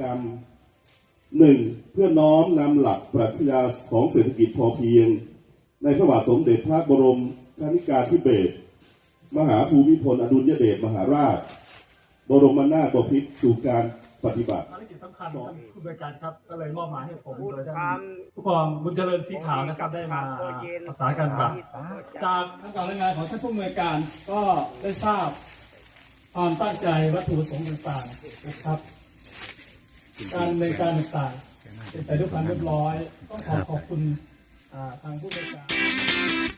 กรรมหนึ่งเพื่อน้อมนำหลักปรัชญาของเศรษฐกิจพอเพียง ในพระบาทสมเด็จพระบรมชนกาธิเบศรมหาภูมิพลอดุลยเดชมหาราช บรมนาถบพิตรสู่การปฏิบัติภารกิจสำคัญท่านผู้บริการครับ ก็เลยมอบหมายให้ผมพูดโดยคท่านำผู้กองบุญเจริญสีขาวนะครับได้มาประสานการบัตรจากทางการรายงานของท่านผู้บริการก็ได้ทราบความตั้งใจวัตถุประสงค์ต่างๆนะครับ การในการต่างๆเป็นไปด้วยความเรียบร้อย ต้องขอขอบคุณทางผู้บริการ